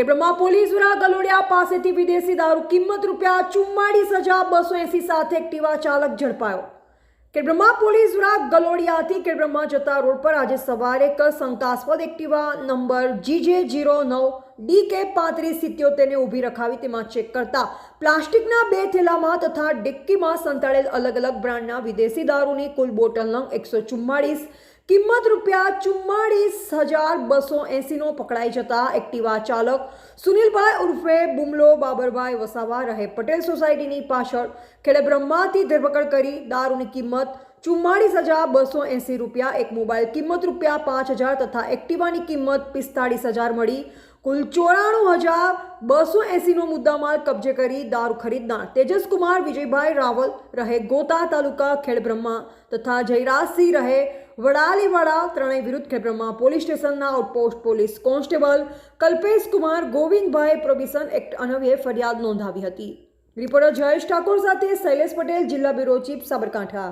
કે બ્રહ્મા પોલીસ દ્વારા ગલોડિયા પાસેથી વિદેશી દારૂ કિંમત રૂપિયા ચુમ્માળીસ હજાર બસો એંસી સાથે એક્ટિવા ચાલક ઝડપાયો. કેડબ્રહ્મા પોલીસ દ્વારા ગલોડિયાથી કેડબ્રહ્મા જતા રોડ પર આજે સવારે એક શંકાસ્પદ એક્ટિવા નંબર જીજે જીરો નવ ડી કે પાંત્રીસ સિત્યોતેરને ઊભી રખાવી તેમાં ચેક કરતા પ્લાસ્ટિકના બે થેલામાં તથા ડિક્કીમાં સંતાડેલ અલગ અલગ બ્રાન્ડના વિદેશી દારૂની કુલ બોટલ નંગ એકસો ચુમ્માળીસ કિંમત રૂપિયા ચુમ્માળીસ હજાર બસો એંસીનો પકડાઈ જતા એક્ટિવા ચાલક સુનિલભાઈ ઉર્ફે બુમલો બાબરભાઈ વસાવા રહે પટેલ સોસાયટીની પાછળ. ખેડે બ્રહ્માથી ધરપકડ કરી દારૂની કિંમત ચુમ્માળીસ હજાર બસો એંસી રૂપિયા, એક મોબાઈલ કિંમત રૂપિયા પાંચ હજાર તથા એક્ટિવાની કિંમત પિસ્તાળીસ હજાર મળી. કુલ ચોરાણું હજાર બસો એંસીનો મુદ્દામાલ કબજે કરી દારૂ ખરીદનાર તેજસકુમાર, વિજયભાઈ રાવલ રહે ગોતા તાલુકા ખેડબ્રહ્મા તથા જયરાજસિંહ રહે વડાલીવાડા. ત્રણેય વિરુદ્ધ ખેડબ્રહ્મા પોલીસ સ્ટેશનના outpost police constable Kalpesh Kumar Govindbhai prohibition act અન્વયે ફરિયાદ નોંધાવી હતી. રિપોર્ટર જયેશ ઠાકોર સાથે શૈલેષ પટેલ, જિલ્લા બ્યુરો ચીફ સાબરકાંઠા.